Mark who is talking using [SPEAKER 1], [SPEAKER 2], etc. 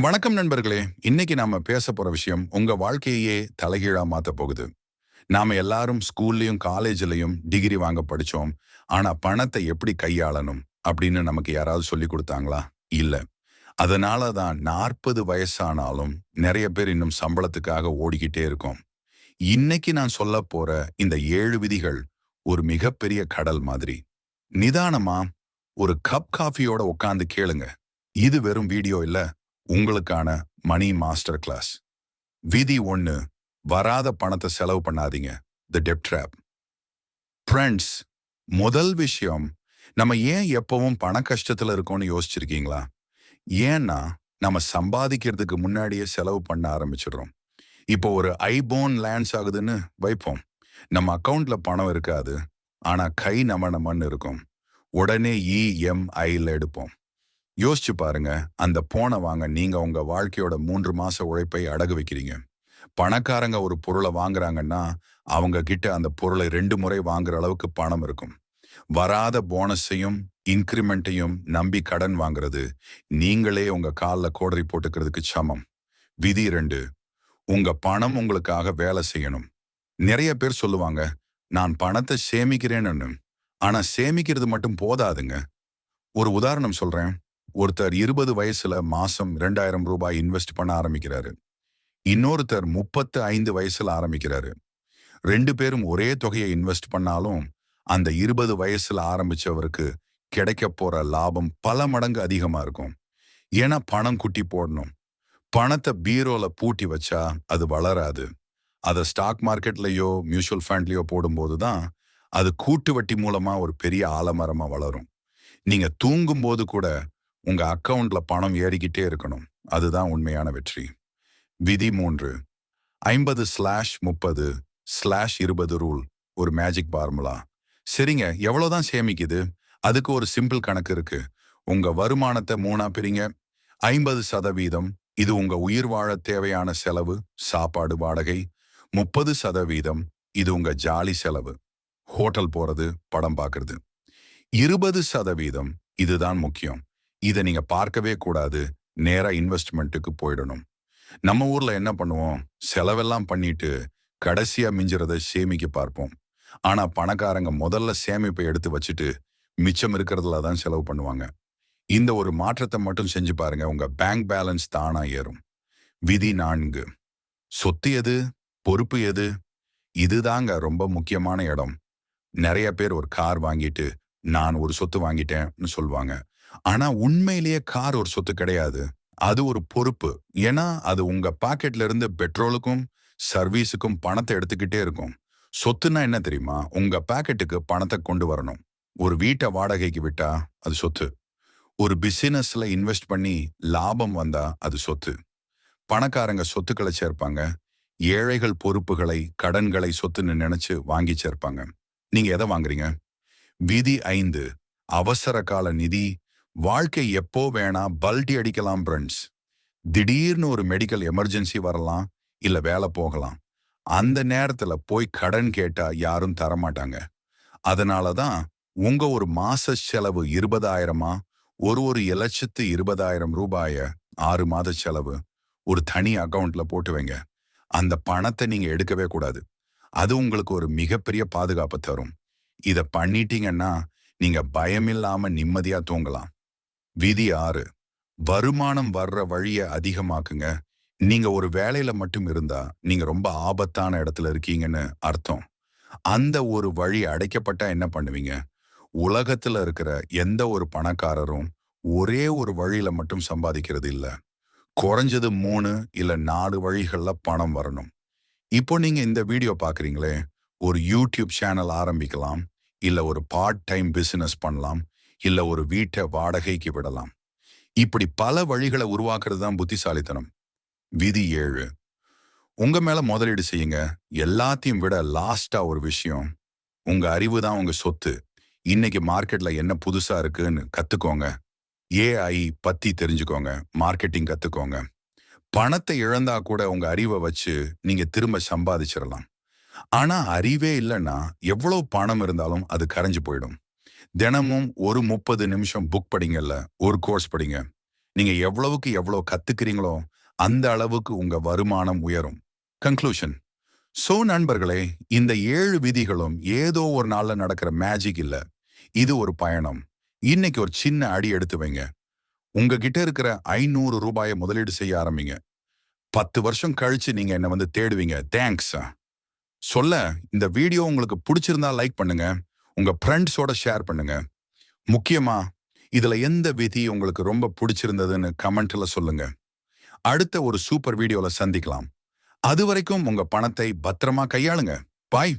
[SPEAKER 1] வணக்கம் நண்பர்களே. இன்னைக்கு நாம பேச போற விஷயம் உங்க வாழ்க்கையே தலைகீழா மாத்த போகுது. நாம எல்லாரும் ஸ்கூல்லயும் காலேஜ்லயும் டிகிரி வாங்க படிச்சோம். ஆனா பணத்தை எப்படி கையாளணும் அப்படின்னு நமக்கு யாராவது சொல்லி கொடுத்தாங்களா? இல்ல. அதனால தான் நாற்பது வயசானாலும் நிறைய பேர் இன்னும் சம்பளத்துக்காக ஓடிக்கிட்டே இருக்கோம். இன்னைக்கு நான் சொல்ல போற இந்த ஏழு விதிகள் ஒரு மிகப்பெரிய கடல் மாதிரி. நிதானமா ஒரு கப் காஃபியோட உட்காந்து கேளுங்க. இது வெறும் வீடியோ இல்ல. உங்களுக்கான மணி மாஸ்டர் கிளாஸ் விதி ஒன்று வராத பணத்தை செலவு பண்ணாதீங்க. த டெப் ட்ராப் ஃப்ரெண்ட்ஸ் முதல் விஷயம் நம்ம ஏன் எப்பவும் பண கஷ்டத்துல இருக்கோம்னு யோசிச்சிருக்கீங்களா? ஏன்னா நம்ம சம்பாதிக்கிறதுக்கு முன்னாடியே செலவு பண்ண ஆரம்பிச்சிடுறோம். இப்போ ஒரு ஐபோன் லேண்ட்ஸ் ஆகுதுன்னு வைப்போம். நம்ம அக்கவுண்ட்ல பணம் இருக்காது ஆனா கை நம்ம நம்மன்னு இருக்கும். உடனே இஎம்ஐல எடுப்போம். யோசிச்சு பாருங்க. அந்த போனை வாங்க நீங்க உங்க வாழ்க்கையோட மூன்று மாச உழைப்பை அடகு வைக்கிறீங்க. பணக்காரங்க ஒரு பொருளை வாங்குறாங்கன்னா அவங்க கிட்ட அந்த பொருளை ரெண்டு முறை வாங்குற அளவுக்கு பணம் இருக்கும். வராத போனஸையும் இன்க்ரிமெண்ட்டையும் நம்பி கடன் வாங்குறது நீங்களே உங்க காலில் கோடரி போட்டுக்கிறதுக்கு சமம். விதி ரெண்டு உங்க பணம் உங்களுக்காக வேலை செய்யணும். நிறைய பேர் சொல்லுவாங்க நான் பணத்தை சேமிக்கிறேன்னு. ஆனா சேமிக்கிறது மட்டும் போதாதுங்க. ஒரு உதாரணம் சொல்றேன். ஒருத்தர் இருபது வயசுல மாசம் ரெண்டாயிரம் ரூபாய் இன்வெஸ்ட் பண்ண ஆரம்பிக்கிறாரு. இன்னொருத்தர் முப்பத்து ஐந்து வயசுல ஆரம்பிக்கிறாரு. ரெண்டு பேரும் ஒரே தொகையை இன்வெஸ்ட் பண்ணாலும் அந்த இருபது வயசுல ஆரம்பிச்சவருக்கு கிடைக்க போற லாபம் பல மடங்கு அதிகமா இருக்கும். ஏன்னா பணம் குட்டி போடணும். பணத்தை பீரோல பூட்டி வச்சா அது வளராது. அதை ஸ்டாக் மார்க்கெட்லயோ மியூச்சுவல் ஃபண்ட்லயோ போடும்போது தான் அது கூட்டு வட்டி மூலமா ஒரு பெரிய ஆலமரமா வளரும். நீங்க தூங்கும் போது கூட உங்க அக்கவுண்ட்ல பணம் ஏறிக்கிட்டே இருக்கணும். அதுதான் உண்மையான வெற்றி. விதி மூன்று. ஐம்பது ஸ்லாஷ் முப்பது ஸ்லாஷ் இருபது ரூல் ஒரு மேஜிக் பார்முலா சரிங்க எவ்வளவுதான் சேமிக்குது? அதுக்கு ஒரு சிம்பிள் கணக்கு இருக்கு. உங்க வருமானத்தை மூணா பிரிங்க. ஐம்பது சதவீதம் இது உங்க உயிர் வாழ தேவையான செலவு சாப்பாடு வாடகை. முப்பது சதவீதம் இது உங்க ஜாலி செலவு ஹோட்டல் போறது படம் பார்க்கறது இருபது சதவீதம் இதுதான் முக்கியம். இதை நீங்கள் பார்க்கவே கூடாது. நேராக இன்வெஸ்ட்மெண்ட்டுக்கு போயிடணும். நம்ம ஊர்ல என்ன பண்ணுவோம்? செலவெல்லாம் பண்ணிட்டு கடைசியா மிஞ்சுறத சேமிக்க பார்ப்போம். ஆனால் பணக்காரங்க முதல்ல சேமிப்பை எடுத்து வச்சுட்டு மிச்சம் இருக்கிறதுல தான் செலவு பண்ணுவாங்க. இந்த ஒரு மாற்றத்தை மட்டும் செஞ்சு பாருங்க. உங்க பேங்க் பேலன்ஸ் தானா ஏறும். விதி நான்கு. சொத்து எது? பொறுப்பு எது? இதுதாங்க ரொம்ப முக்கியமான இடம். நிறைய பேர் ஒரு கார் வாங்கிட்டு நான் ஒரு சொத்து வாங்கிட்டேன்னு சொல்லுவாங்க. ஆனா உண்மையிலேயே கார் ஒரு சொத்து கிடையாது. அது ஒரு பொறுப்பு. ஏன்னா அது உங்க பாக்கெட்ல இருந்து பெட்ரோலுக்கும் சர்வீஸுக்கும் பணத்தை எடுத்துக்கிட்டே இருக்கும். சொத்துன்னா என்ன தெரியுமா? உங்க பாக்கெட்டுக்கு பணத்தை கொண்டு வரணும். ஒரு வீட்டை வாடகைக்கு விட்டா அது சொத்து. ஒரு பிசினஸ்ல இன்வெஸ்ட் பண்ணி லாபம் வந்தா அது சொத்து. பணக்காரங்க சொத்துக்களை சேர்ப்பாங்க. ஏழைகள் பொறுப்புகளை கடன்களை சொத்துன்னு நினைச்சு வாங்கி சேர்ப்பாங்க. நீங்க எதை வாங்குறீங்க? விதி ஐந்து அவசர கால நிதி வாழ்க்கை எப்போ வேணா பல்டி அடிக்கலாம் ஃப்ரெண்ட்ஸ் திடீர்னு ஒரு மெடிக்கல் எமர்ஜென்சி வரலாம் இல்ல வேலை போகலாம். அந்த நேரத்துல போய் கடன் கேட்டா யாரும் தரமாட்டாங்க. அதனால தான் உங்க ஒரு மாச செலவு இருபதாயிரமா ஒரு ஒரு இலட்சத்து இருபதாயிரம் ரூபாய ஆறு மாத செலவு ஒரு தனி அக்கவுண்ட்ல போட்டு வைங்க. அந்த பணத்தை நீங்க எடுக்கவே கூடாது. அது உங்களுக்கு ஒரு மிகப்பெரிய பாதுகாப்பு தரும். இத பண்ணிட்டீங்கன்னா நீங்க பயமில்லாம நிம்மதியா தூங்கலாம். விதி ஆறு வருமானம் வர்ற வழிய அதிகமாக்குங்க. நீங்க ஒரு வேலையில மட்டும் இருந்தா நீங்க ரொம்ப ஆபத்தான இடத்துல இருக்கீங்கன்னு அர்த்தம். அந்த ஒரு வழி அடைக்கப்பட்டா என்ன பண்ணுவீங்க? உலகத்துல இருக்கிற எந்த ஒரு பணக்காரரும் ஒரே ஒரு வழியில மட்டும் சம்பாதிக்கிறது இல்ல. குறைஞ்சது மூணு இல்ல நாலு வழிகள்ல பணம் வரணும். இப்போ நீங்க இந்த வீடியோ பாக்குறீங்களே ஒரு யூடியூப் சேனல் ஆரம்பிக்கலாம் இல்ல ஒரு பார்ட் டைம் பிசினஸ் பண்ணலாம் இல்ல ஒரு வீட்டை வாடகைக்கு விடலாம். இப்படி பல வழிகளை உருவாக்குறது தான் புத்திசாலித்தனம். விதி ஏழு. உங்க மேல முதலீடு செய்யுங்க. எல்லாத்தையும் விட லாஸ்டா ஒரு விஷயம். உங்க அறிவு தான் உங்க சொத்து. இன்னைக்கு மார்க்கெட்ல என்ன புதுசா இருக்குன்னு கத்துக்கோங்க. ஏஐ பத்தி தெரிஞ்சுக்கோங்க. மார்க்கெட்டிங் கத்துக்கோங்க. பணத்தை இழந்தா கூட உங்க அறிவை வச்சு நீங்க திரும்ப சம்பாதிச்சிடலாம் ஆனா அறிவே இல்லைன்னா எவ்வளவு பணம் இருந்தாலும் அது கரைஞ்சு போயிடும். தினமும் ஒரு முப்பது நிமிஷம் புக் படிங்கல்ல. ஒரு கோர்ஸ் படிங்க. நீங்க எவ்வளவுக்கு எவ்வளோ கத்துக்கிறீங்களோ அந்த அளவுக்கு உங்க வருமானம் உயரும். கன்க்ளூஷன் சோ நண்பர்களே இந்த ஏழு விதிகளும் ஏதோ ஒரு நாள்ல நடக்கிற மேஜிக் இல்ல. இது ஒரு பயணம். இன்னைக்கு ஒரு சின்ன அடி எடுத்து வைங்க. உங்ககிட்ட இருக்கிற ஐநூறு ரூபாயை முதலீடு செய்ய ஆரம்பிங்க. பத்து வருஷம் கழிச்சு நீங்க என்ன வந்து தேடுவீங்க. தேங்க்ஸ் சொல்ல இந்த வீடியோ உங்களுக்கு பிடிச்சிருந்தா லைக் பண்ணுங்க. உங்க ஃப்ரெண்ட்ஸோட ஷேர் பண்ணுங்க. முக்கியமா இதுல எந்த விதி உங்களுக்கு ரொம்ப பிடிச்சிருந்ததுன்னு கமெண்ட்ல சொல்லுங்க. அடுத்த ஒரு சூப்பர் வீடியோல சந்திக்கலாம். அது வரைக்கும் உங்க பணத்தை பத்திரமா கையாளுங்க. பாய்